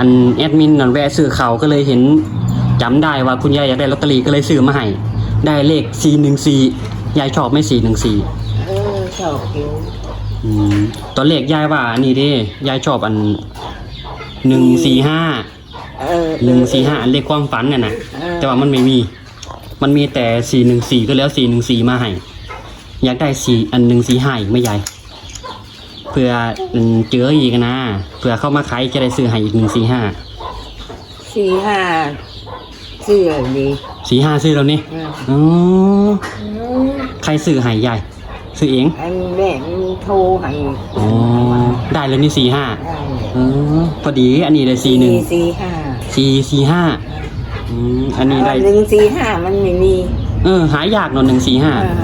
อันแอดมินนั่นแวะซื้อเขาวก็เลยเห็นจำได้ว่าคุณยายอยากได้ลอตเตอรี่ก็เลยซื้อมาให้ได้เลข 414 ยายชอบไหม่414เออชอบอยู่อืมตอนเลขยายว่าอันนี้เดิยายชอบอัน 145 เออ145อันเลขความฝันน่ะนะเออแต่ว่ามันไม่มี มันมีแต่414ก็แล้ว414มาให้อยากได้4อัน145อีกไหม่ยาย เพื่ออืมเจออีกนะเพื่อเข้ามาขายจะได้ซื้อให้อีก145สี่ห้าสี่ดีสี่ห้าซื้อแล้วนี่เอออ๋อใครซื้อให้ยายซื้อเองอันแม่มันโทรให้อ๋อได้แล้วนี่สี่ห้าได้อ๋อพอดีอันนี้ได้สี่หนึ่งสี่ห้าสี่สี่ห้าอืมอันนี้ได้หนึ่งสี่ห้ามันไม่มีเออหายากเนอะหนึ่งสี่ห้าเออ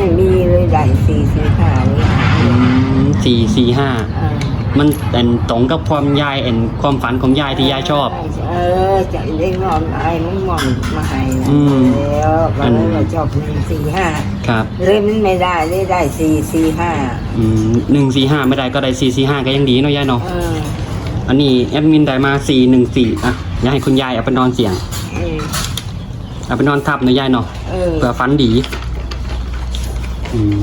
มันไม่มีเลยได้สี่สี่ห้านี่อืม สี่สี่ห้าเออมันเป็นตรงกับความยายเอ็นความฝันของยายที่ยายชอบ เออจะได้นอนไอ้มึงมอนมาให้นะอืม แล้ววันนั้นเราชอบหนึ่งสี่ห้าครับเล่มนไม่ได้เลยได้สี่สี่ห้าอืมหนึ่งสี่ห้าไม่ได้ก็ได้สี่สี่ห้าก็ยังดีเนาะยายเนาะเอออันนี้แอดมินได้มาสี่หนึ่งสี่อะอยากให้คุณยายเอาไปนอนเสียงเออเอาไปนอนทับเนาะยายเนาะ เออเผื่อฝันดี อืม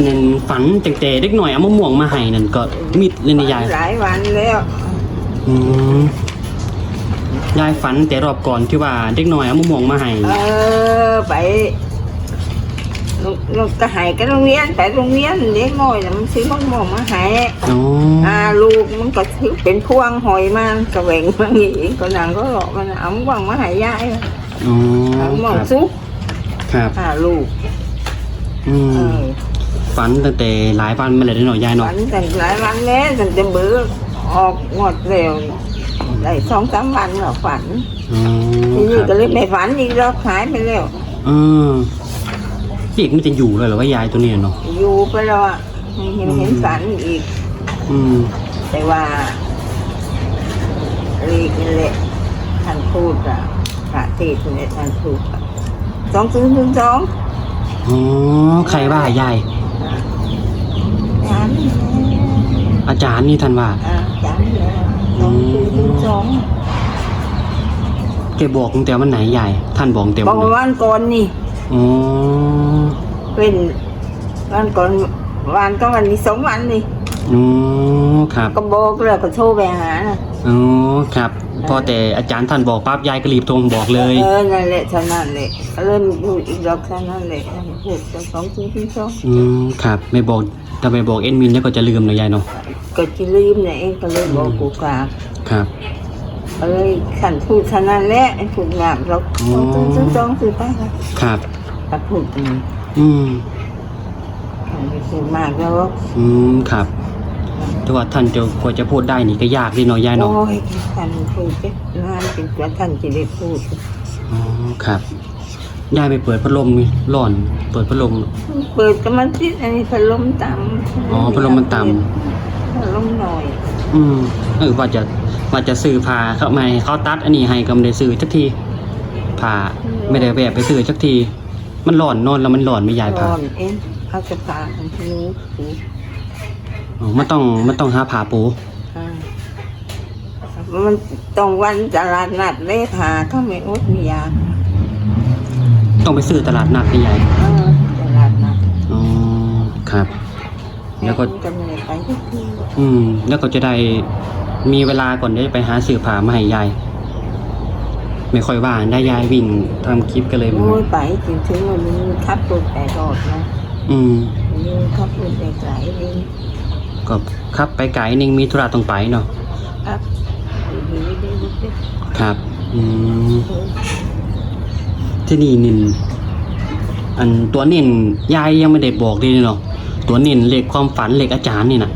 อันนั้นฝันจังเจเด็กหน่อยเอามะม่วงมาให้นั่นก็มิดเลยนะยายหลายวันแล้วอืมยายฝันแต่รอบก่อนที่ว่าเด็กหน่อยเอามะม่วงมาให้เออไปลูกลูกก็ใหายกันโรงเรียนไปโรงเรียนเด็กน้อยน่ะมันซื้อมะม่วงมาใหายอ๋ออ่าลูกมันก็ถือเป็นพวงหอยมากระเวงมาอย่างนี้ก็นางก็หลอกมันเอามะม่วงมาใหายยายอ๋อเอามะม่วงครับซุปครับอ่าลูก อืเอมอ ฝันตั้งแต่หลายวันมาเลยได้หน่อยยายเนาะฝันแต่หลายวันแล้วตั้งแต่เบื่อออกงวดเร็วได้สองสามวันแล้วฝันอ๋อทีคนี้รับก็เลยไม่ฝันอีกแล้วหายไปแล้วอืมเด็กมันจะอยู่เลยเหรอว่ายายตัวเนี้เนาะอยู่ไปแล้วอะไม่เห็นเห็นฝันอีก อืม แต่ว่าเรียกนี่แหละท่านพูดอะพระเทศน์เนี่ยท่านพูดอะสองศูนย์ศูนย์สองอ๋อใครว่ายาย จาน อาจารย์นี่ท่านว่าอ่าจานเนี่ยสองศูนย์ศูนย์สองแกบอกตั้งแต่วันไหนยายท่านบอกตั้งแต่บวัอนกไหนว่าวันก่อนนี่ อ๋อเป็นวันก่อนวันก็วันนี้สองวันนี่อ๋อครับก็บอกแล้วก็โทรไปหาน่ะอ๋อครับพอแต่อาจารย์ท่านบอกปั๊บยายก็รีบโทรมาบอกเลย เออนั่นแหละเท่านั้นแหละเริ่มพูดอีกดอกเท่านั้นแหละท่านพูดสองศูนย์ศูนย์สอง อืมครับ ไม่บอก ถ้าไม่บอกเอ็นมินแล้วก็จะลืมนะยายเนาะก็จะลืมเนี่ยเองก็เลยบอกกูกราบครับก็เลยขันพูดเท่านั้นแหละไอ้พูดงามเราอ๋อต้องต้องต้องคือไปครับครับถ้าพูดอืมอืมขันไม่พูดมากแล้วอืมครับแต่ว่าท่านจะกว่าจะพูดได้นี่ก็ยากดีเนาะยายเนาะโอ้ยขันพูดจะงานเป็นกว่าท่านจะได้พูดอ๋อครับ ยายไปเปิดพัดลมนี่ร้อน เปิดพัดลม เปิดก็มันติดอันนี้พัดลมต่ำอ๋อพัดลมมันต่พัดลมหน่อย อืมเออว่าจะว่าจะซื้อผ้าเขาไม่ให้เขาตัดอันนี้ให้ก็ไม่ได้ซื้อสักทีผ้าไม่ได้แวะไปซื้อสักที มันร้อนนอนแล้วมันร้อนไม่ยายผ้าร้อนเองเขาจะพาของที่นู้นปูอ๋อมันต้องมันต้องหาผ้าปูอ่ามันต้องวันตลาดนัดเลยพาเขาไม่อดมียา ต้องไปซื้อตลาดนัดนี่ยายเออตลาดนัดอ๋อครับ แล้วก็จะไม่ได้ไปทุกทีอืม แล้วก็จะได้มีเวลาก่อนได้ไปหาซื้อผ้ามาให้ยายไม่ค่อยว่างได้ยายวิ่งทำคลิปก็เลยโอ้ยไปถึงถึงวันนี้ขับรถไปรอดนะอืมนี่ขับรถไปไกลเองก็ขับไปไกลนึงมีธุระต้องไปเนาะครับดีๆดีๆดีครับ อืม ที่นี่นินอันตัวเน่นยายยังไม่ได้บอกดีเนาะตัวเน่นเลขความฝันเลขอาจารย์นี่นะ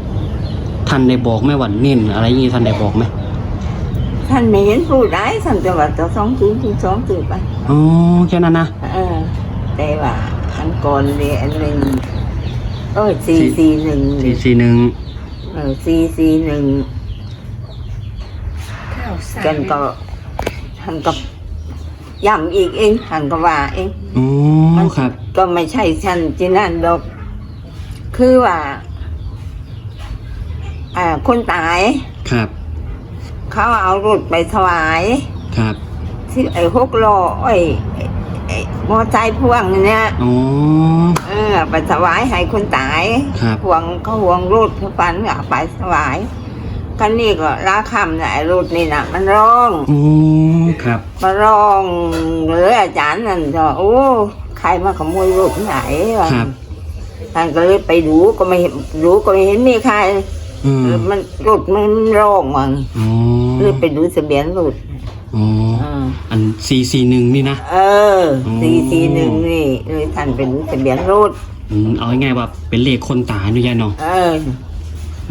ท่านได้บอกไหมว่าเน่นอะไรอย่างงี้ท่านได้บอกไหมๆท่านไม่เห็นผู้ร้ายท่านจะว่าจะสองศูนย์ถึงสองตื่นไปอ๋อแค่นั้นนะเออแต่ว่าท่านก่อนเรียนหนึ่งเออสี่สี่หนึ่งสี่สี่หนึ่งเออสี่สี่หนึ่งกันก็ท่านก็ ย้ำอีกเองท่านก็ว่าเองอ๋อครับ ก็ไม่ใช่ฉันจีนั่นดอก คือว่า อ่าคนตาย ครับ เขาเอารถไปถวาย ครับ ที่ไอ้หกล้อไอ้ไอ้ไอ้มอไซค์พ่วงเนี่ยอ๋อเออไปถวายให้คนตายครับ ห่วงเขาห่วงรถเขาฝันอะไปถวาย กันนี่ก็ราคำน่ะไอ้รถนี่น่ะมันร้องอ๋อครับมันร้องเลยอาจารย์นั่นก็โอ้ใครมาขโมยรถไหนวะครับท่านก็เลยไปดูก็ไม่เห็นดูก็ไม่เห็นมีใครอืมมันรถมันร้องว่ะอ๋อเลยไปดูทะเบียนรถอ๋ออ่าอันซีซีหนึ่งนี่นะ เอออ๋อสี่สี่หนึ่งนี่เลยท่านไปดูทะเบียนรถอืมเอาง่ายๆว่าเป็นเลขคนตายเนอะยายเนาะเออ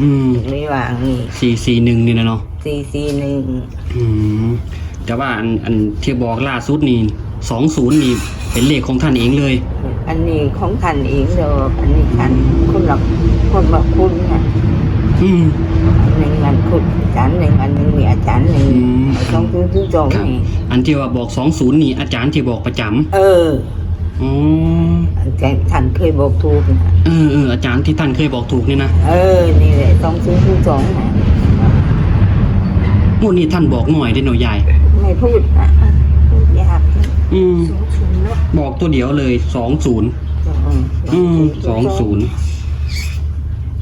อืมเลยว่านี่ซีซีหนึ่งนี่นะเนาะสี่สี่หนึ่งอืมแต่ว่าอันอันที่บอกล่าสุดนี่สองศูนย์นี่เป็นเลขของท่านเองเลย อันนี้ของท่านเองเด้ออันนี้ท่านคุณหลักคนมาคุณน่ะอืมหนึ่งอันคุณอาจารย์หนึ่งอันหนึ่งมีอาจารย์หนึ่งอืมสองคือคือสองครับนี่อันที่ว่าบอกสองศูนย์นี่อาจารย์ที่บอกประจำเอออ๋อ อาจารย์ท่านเคยบอกถูกนะเออเอออาจารย์ที่ท่านเคยบอกถูกนี่นะเออ นี่แหละสองคือคือสองนะงวดนี้ท่านบอกหน่อยได้หน่อยใหญ่ไม่พูดนะพูดยากนะอืมสองศูนย์เนาะบอกตัวเดียวเลยสองศูนย์อืมสองศูนย์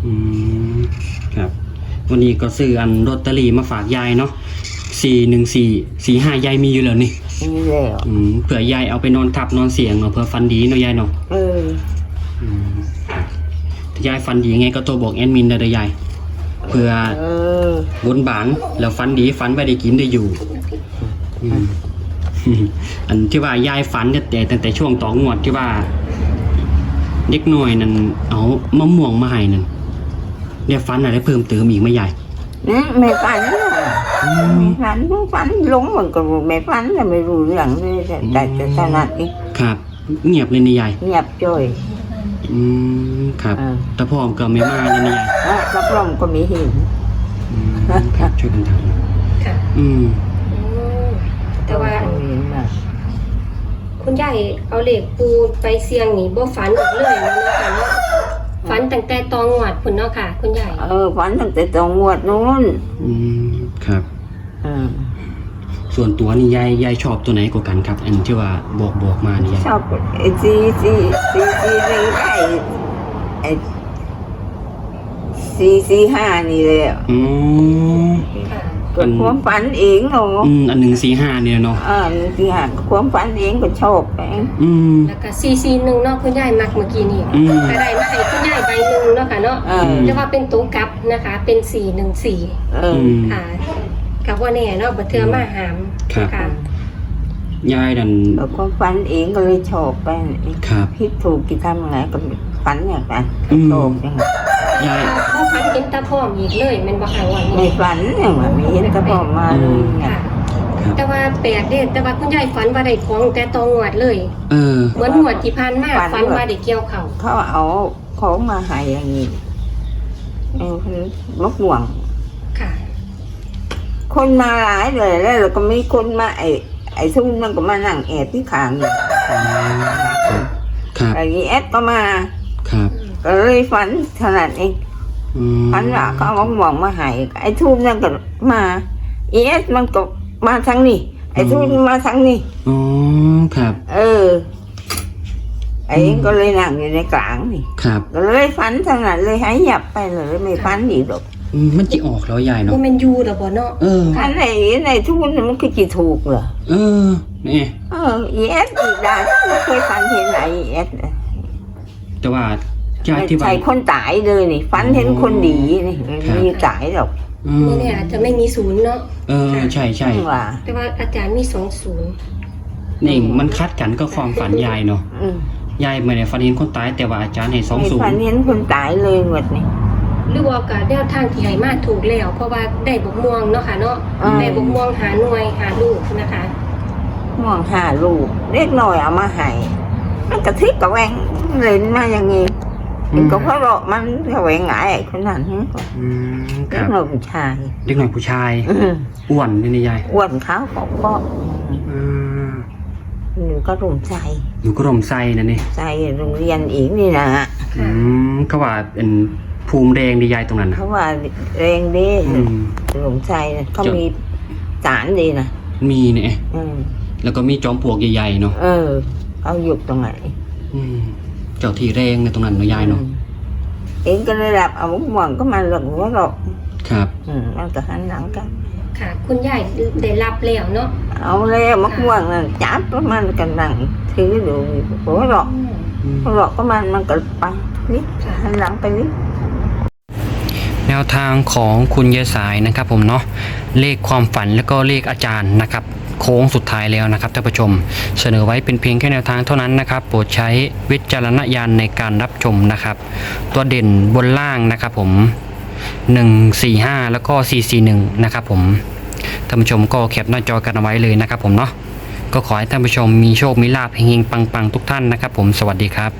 อืมครับ วันนี้ก็ซื้ออันลอตเตอรี่มาฝากยายเนาะสี่หนึ่งสี่สี่ห้ายายมีอยู่แล้วนี่ นี่แล้วอืมเผื่อยายเอาไปนอนทับนอนเสียงเนาะเผื่อฟันดีเนาะยายเนาะเอออืมครับถ้ายายฟันดีไงก็โทรบอกแอดมินได้เลยยายเผื่อเออบนบานแล้วฟันดีฟันไปได้กินได้อยู่อืมอันที่ว่ายายฝันเนี่ยแต่ตั้งแต่ช่วงต่องวดที่ว่าเด็กน้อยนั่นเอามะม่วงมาให้นั่นเนี่ยฟันอะไรเพิ่มเติมอีกไหม่ใหญ่นะไม่ฝันนะ ไม่ฝันไม่ฝันหลงเหมือนกับไม่ฝันแต่ไม่รู้เรื่องเลยแต่แต่แต่ขนาดนี้ครับ เงียบเลยนี่ยายเงียบจ้อยอืมครับอ่าแต่พ่อก็ไม่มาเลยนี่ยายอะรับรองก็มีเห็น อืมครับช่วยกันทค่ะำอืมอืมแต่ว่าเห็นนะคุณยายเอาเหล็กปูไปเสียงนี่บ่ฝันอีกเลยเนาะค่ะเนาะ ฝันตั้งแต่ตองหวัดพุ่นเนาะค่ะ คุณยายเออฝันตั้งแต่ตรงงวดนู้นอืมครับอ่าส่วนตัวนี่ยายยายชอบตัวไหนกว่ากันครับ อันที่ว่าบอกบอกมานี่ยายชอบไอ้ซีซีซีซีหนึ่งไอ้ไอ้ซีซีห้านี่เลยอะอืมค่ะ เกิดความฝันเองเนาะอืมอันหนึ่งสี่ห้าเนี่ยเนาะอ่าซีห้าความฝันเองก็ชอบเองอืมแล้วก็441เนาะคุณยายมักเมื่อกี้นี่อืม ก็ได้มาให้คุณยายใบหนึงเนาะค่ะเนาะเออแต่ว่าเป็นตัวกลับนะคะ เป็น414เออือม ค่ะกับว่าแน่เนาะบ่เทื่อมาหามครับ ค่ะยายดันแล้วความฝันเองก็เลยชอบไปครับ คิดถูกกี่ทำอะไรก็ฝันอย่างนั้นอืมชอบอย่างนั้น ยายบ่ฝันเห็นตาพร้อมอีกเลยแม่นบ่ค่ะวันไม่นี้ฝันอย่างว่าไม่เห็นกระบอกมาเลยเนี่ยค่ะครับแต่ว่าแปลกเด้แต่ว่าคุณยายฝันว่าได้ของแต่ตองหวัดเลย เออ เหมือนหวดที่ผ่านมาฝันฝันว่าได้เกี่ยวเขาเขาเอาของมาให้อย่างนี้เออมะม่วง ค่ะ คนมาหลายเลยแล้วเราก็มีคนมาไอ้ไอ้ทุ่นมันก็มานั่งแอบที่ขางอยู่ครับ ไอ้นี้แอดก็มา ครับ ก็เลยฝันขนาดเองอืมฝันว่าเขาเอามะม่วงมาให้ไอ้ทุ่นนั่นก็มาอีแอดมันก็มาทางนี้ไอ้ทุ่นมาทางนี้อ๋อครับ เออไอ้ก็เลยนั่งอยู่ในกลางนี่ครับ ก็เลยฝันขนาดเลยหายหยับไปเลยไม่ฝันอีกหรอกอืมมันจะออกแล้วยายบ่เนาะแม่นอยู่ดอกบ่เนาะเอออันไหนในทุนมันคือจีถูกเหรอเออนี่เอออีเอสอีกได้ไม่เคยฝันเห็นไหนอีเอสแต่ว่า ยายไม่ที่ว่าใช่คนตายเลยนี่ฝันเห็นคนดีนี่ไม่มีตายหรอกอืนี่มเนี่ยอาจจะไม่มีศูนย์เนาะเออใช่ใช่ว่าแต่ว่าอาจารย์มีสองศูนย์นี่มันคัดกันก็ความฝันยายเนาะอืมยายไม่ได้ฝันเห็นคนตายแต่ว่าอาจารย์ให้สองไม่ศูนฝันย์เห็นคนตายเลยหมดนี่ หรือว่าการแนวทางที่ให้มาถูกแล้ว เพราะว่าได้บกม่วงเนาะค่ะเนาะอืม ได้บกม่วงหาหน่วยหาลูกนะคะม่วงห้าลูกเล็กน้อยเอามาให้มันกระทิกกระแวงเล่นมาอย่างงี้ มันก็เพราะเราะมันกระแวงหงายไอ้คนนั้นอืมคเล็รักบน้อยผู้ชายเด็กหน่อยผู้ชายอืมอ้วนนี่นี่ยายอ้วนขาวก็ก็อืมหนูก็รุมใจอยู่กรมไส้นะนี่ใจโรงเรียนอีกนี่นะอืมเขาว่าเป็นผภูมิแดงดียายตรงนั้นนะเขาว่าแรงดีอืมหลวงชัยน่ะเขาจ้ะมีสารดีนะมีเนี่ยอืมแล้วก็มีจอมปลวกใหญ่ๆเนาะเออเอาหยุดตรงไหนอืม เจ้าที่แรงในตรงนั้นเนาะยายเนาะอืมเองก็เลยหลับเอามุกม่วงก็มาหลงหัวหรอกครับ อืมมันก็หันหลังกัน ค่ะ คุณยายได้รับแล้วเนาะเอาแล้วมะม่วงนั่นจับแล้วมันก็นั่งถือดูหัวหรอกอืมหัวหรอกก็มันมันก็ไปนิดหันหลังไปนิดแนวทางของคุณยายสายนะครับผมเนาะเลขความฝันแล้วก็เลขอาจารย์นะครับ โค้งสุดท้ายแล้วนะครับท่านผู้ชม เสนอไว้เป็นเพียงแค่แนวทางเท่านั้นนะครับ โปรดใช้วิจารณญาณในการรับชมนะครับ ตัวเด่นบนล่างนะครับผม 145 แล้วก็ 441 นะครับผมท่านผู้ชมก็แคปหน้าจอกันเอาไว้เลยนะครับผมเนาะก็ขอให้ท่านผู้ชมมีโชคมีลาภเฮงๆปังๆ ทุกท่านนะครับผมสวัสดีครับ